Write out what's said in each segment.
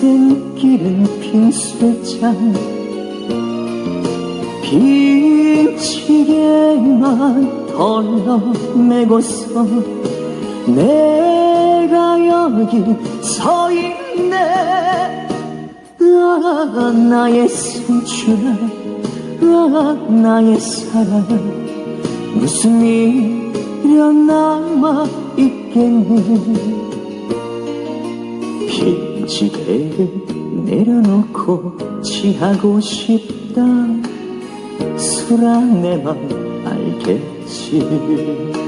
인생길은 빈 술잔 빈치게만 덜러매고서 내가 여기 서 있네. 아 나의 청춘아 아 나의 사랑. 무슨 미련 남아 있겠니? 빈 지대를 내려놓고 취하고 싶다. 술한 내맘 알겠지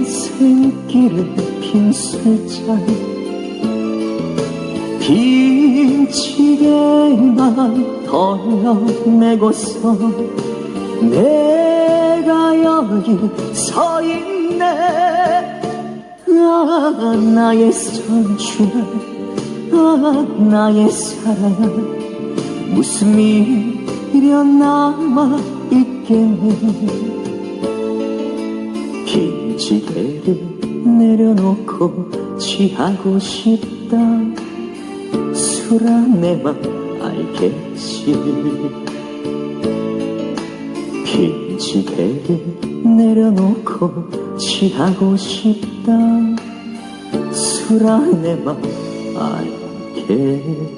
생길은 빈술잔 빈치게만 덜러매고서 내가 여기 서 있네. 아 나의 청춘아 아 나의 사랑 무슨 미련 남아 있겠니 빈 지대를 내려놓고 취하고 싶다. 술한 내맘 알겠지. 빈지대를 내려놓고 취하고 싶다. 술한 내맘 알겠지